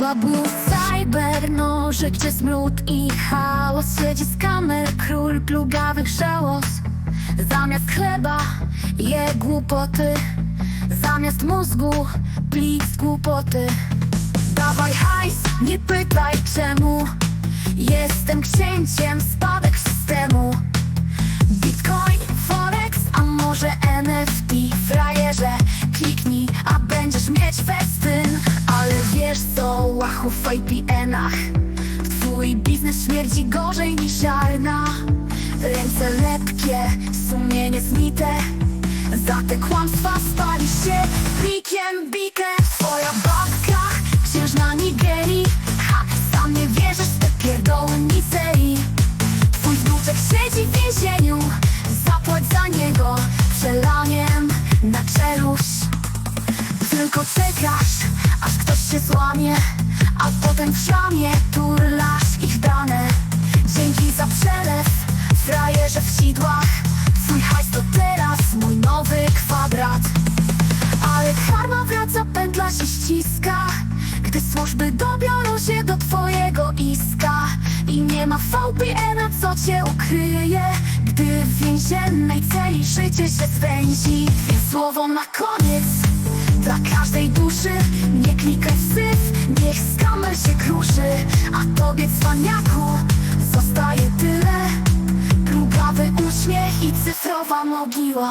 Babu cyber, noże, gdzie smród i chaos. Siedzi z kamer, król plugawych żałos. Zamiast chleba je głupoty. Zamiast mózgu plic głupoty. Dawaj hajs, nie pytaj czemu. Jestem księciem, spadek systemu. Bitcoin, Forex, a może NFT Frajerze, kliknij, a będziesz mieć wiesz w VPN-ach Twój biznes śmierdzi gorzej niż ziarna. Ręce lepkie, sumienie znite Za te kłamstwa spali się plikiem bite. Twoja babka, księżna Nigerii. Ha, sam nie wierzysz w te pierdoły mizeri Twój wnuczek siedzi w więzieniu. Zapłać za niego przelaniem na czeluść. Tylko czekasz, aż ktoś się złamie A potem w szamie turlasz ich dane. Dzięki za przelew, frajerze w sidłach. Twój hajs to teraz mój nowy kwadrat. Ale karma wraca, pętla się ściska. Gdy służby dobiorą się do twojego iska. I nie ma VPN-a, co cię ukryje. Gdy w więziennej celi życie się zwęzi. Więc słowo na koniec. Dla każdej duszy Nie klikaj syf tobie cwaniaku Zostaje tyle. Plugawy uśmiech i cyfrowa mogiła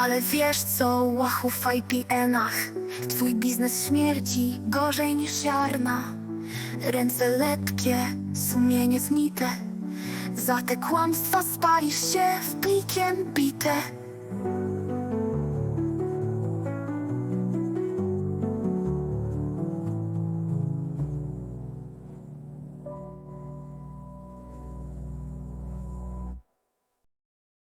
Ale wiesz co, łachu w VPN-ach Twój biznes śmierdzi gorzej niż ziarna. Ręce lepkie, sumienie znite. Za te kłamstwa spalisz się w plikiem bite